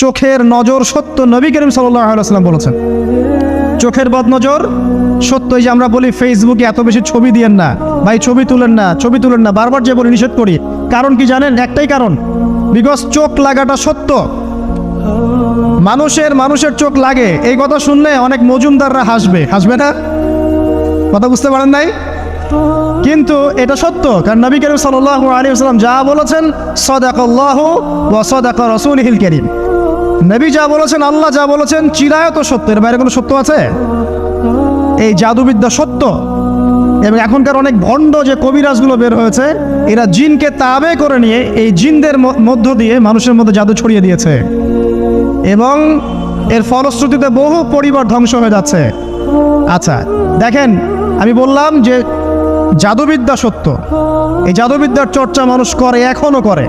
চোখের নজর সত্য নবী করিম সাল্লাম বলেছেন। চোখের বদনজর সত্য যে আমরা বলি ফেসবুকে এত বেশি ছবি দিয়েন না, ভাই ছবি তুলেন না, ছবি তুলেন না, বারবার যে বলি নিষেধ করি। কারণ কি জানেন? একটাই কারণ বিকজ চোখ লাগাটা সত্য। মানুষের মানুষের চোখ লাগে। এই কথা শুনলে অনেক মজুমদাররা হাসবে। হাসবে না? কথা বুঝতে পারেন নাই? কিন্তু এটা সত্য, কারণ নবী করিম সাল্লাহ আলী আসসালাম যা বলেছেন, সদাকল্লাহ ও সদাক রসুল হিল করিম। নবী যা বলেছেন, আল্লাহ যা বলেছেন, চিরায়ত সত্য। এর বাইরে কোনো সত্য আছে? এই জাদুবিদ্যা সত্য। এবং এখনকার অনেক ভণ্ড যে কবিরাজগুলো বের হয়েছে, এরা জিনকে তাবে করে নিয়ে এই জিনদের মধ্য দিয়ে মানুষের মধ্যে জাদু ছড়িয়ে দিয়েছে। এবং এর ফলশ্রুতিতে বহু পরিবার ধ্বংস হয়ে যাচ্ছে। আচ্ছা দেখেন, আমি বললাম যে জাদুবিদ্যা সত্য। এই জাদুবিদ্যার চর্চা মানুষ করে, এখনও করে।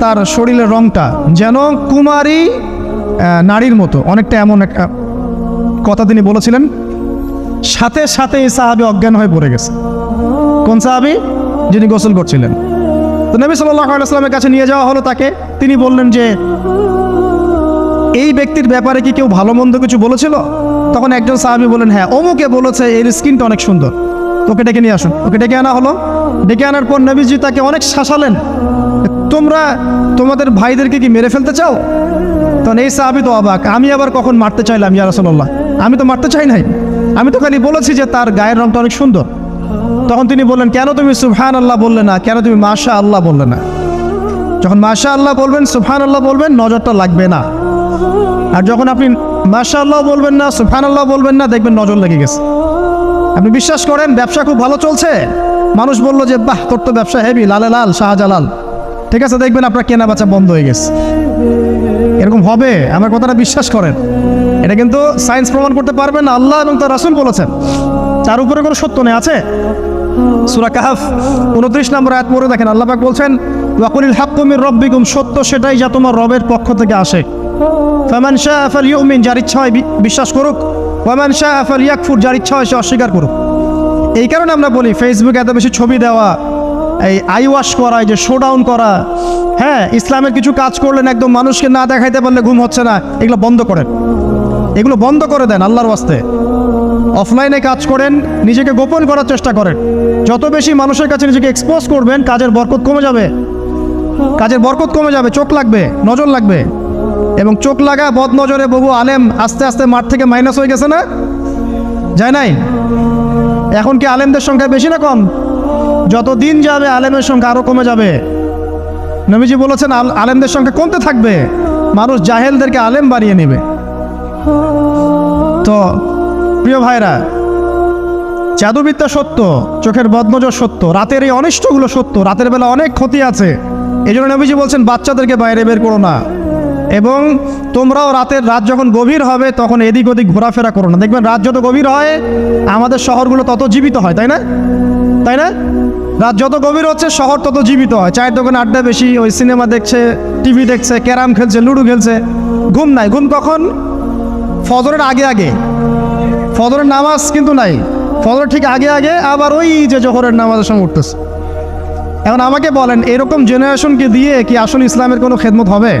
তার শরীরের রংটা যেন কুমারী নারীর মতো। অনেকটা এমন একটা কথা তিনি বলেছিলেন। সাথে সাথে এই সাহাবি অজ্ঞান হয়ে পড়ে গেছে। কোন সাহাবি? যিনি গোসল করছিলেন। তো নবী সাল্লাহ কাছে নিয়ে যাওয়া হলো তাকে। তিনি বললেন যে, এই ব্যক্তির ব্যাপারে কি কেউ ভালো মন্দ কিছু বলেছিল? তখন একজন সাহাবি বললেন হ্যাঁ অমুকে বলেছে, এর স্কিনটা অনেক সুন্দর। তোকে ডেকে নিয়ে আসুন। ওকে ডেকে আনা হলো। ডেকে আনার পর নবীজি তাকে অনেক শাসালেন। তোমরা তোমাদের ভাইদেরকে কি মেরে ফেলতে চাও? তখন এই সাহাবি তো অবাক। আমি আবার কখন মারতে চাইলাম, ইয়া রাসূলুল্লাহ? আমি তো মারতে চাই নাই। আমি তো খালি বলেছি যে তার গায়ের রংটা অনেক সুন্দর। তখন তিনি বললেন, কেন তুমি সুবহান আল্লাহ বললে না? কেন তুমি মাশা আল্লাহ বললে না? যখন মাশা আল্লাহ বলবেন সুবহান আল্লাহ বলবেন, নজরটা লাগবে না। আর যখন আপনি মাশা আল্লাহ বলবেন না সুবহান আল্লাহ বলবেন না, দেখবেন নজর লেগে গেছে। আপনি বিশ্বাস করেন, ব্যবসা খুব ভালো চলছে? মানুষ বলল যে, বাহ, তোর তো ব্যবসা হেভি লালে লাল, শাহজালাল। ঠিক আছে, দেখবেন আপনার কেনা বেচা বন্ধ হয়ে গেছে। এরকম হবে, আমার কথাটা বিশ্বাস করেন। এটা কিন্তু সায়েন্স প্রমাণ করতে পারবে না, আল্লাহ এবং তার রাসুল বলেছেন। তার উপরে কোনো সত্য নেই, আছে? সুরা কাহাফ উনত্রিশ নম্বর আয়াত পড়ে দেখেন, আল্লাহ পাক বলছেন, ওয়াকুলিল হাক্কুমির সত্য সেটাই যা তোমার রবের পক্ষ থেকে আসে। ফামান শাহ আফাল ইউমিন যার ইচ্ছা হয় বিশ্বাস করুক। ওয়ামান শাহ আফাল ইয়াকফুর যার ইচ্ছা হয় সে অস্বীকার করুক। এই কারণে আমরা বলি ফেসবুকে এত বেশি ছবি দেওয়া এই আই ওয়াশ করা, এই যে শো ডাউন করা। হ্যাঁ ইসলামের কিছু কাজ করলেন, একদম মানুষকে না দেখাইতে পারলে ঘুম হচ্ছে না। এগুলো বন্ধ করেন। এগুলো বন্ধ করে দেন আল্লাহর ওয়াস্তে। অফলাইনে কাজ করেন, নিজেকে গোপন করার চেষ্টা করেন। যত বেশি মানুষের কাছে নিজেকে এক্সপোজ করবেন, কাজের বরকত কমে যাবে। কাজের বরকত কমে যাবে, চোখ লাগবে, নজর লাগবে। এবং চোখ লাগা বদ নজরে বহু আলেম আস্তে আস্তে মাঠ থেকে মাইনাস হয়ে গেছে না? যায় নাই? এখন কি আলেমদের সংখ্যা বেশি না কম? যত দিন যাবে, আলেমের সংখ্যা আরও কমে যাবে। নবীজি বলেছেন আলেমদের সংখ্যা কমতে থাকবে, মানুষ জাহেলদেরকে আলেম বাড়িয়ে নেবে। তো, প্রিয় ভাইরা, জাদুবিদ্যা সত্য, চোখের বদনজর সত্য, রাতের এই অনিষ্টগুলো সত্য, রাতের বেলা অনেক ক্ষতি আছে। এই জন্য নবীজি বলছেন, বাচ্চাদেরকে বাইরে বের করো না। এবং তোমরাও রাতের রাত যখন গভীর হবে, তখন এদিক ওদিক ঘোরাফেরা করো না। দেখবেন রাত যত গভীর হয়, আমাদের শহরগুলো তত জীবিত হয়, তাই না? তাই না? রাত যত গভীর হচ্ছে, শহর তত জীবিত হয়। চায়ের দোকানে আড্ডা বেশি, ওই সিনেমা দেখছে, টিভি দেখছে, ক্যারাম খেলছে, লুডো খেলছে। ঘুম নাই। ঘুম কখন? ফজরের আগে আগে। ফজরের নামাজ কিন্তু নাই। ফজরের ঠিক আগে আগে, আবার ওই যে জোহরের নামাজের সঙ্গে উঠতেছে। এখন আমাকে বলেন, এরকম জেনারেশনকে দিয়ে কি আসলে ইসলামের কোনো খেদমত হবে?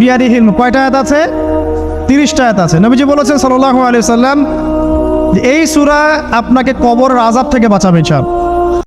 বিয়াদিহিল মুলক। কয়টা আয়াত আছে 30টা আয়াত আছে নবীজি বলেছেন সাল্লাহ আলাইহি সাল্লাম এই সুরা আপনাকে কবর আজাব থেকে বাঁচাবে ইনশাআল্লাহ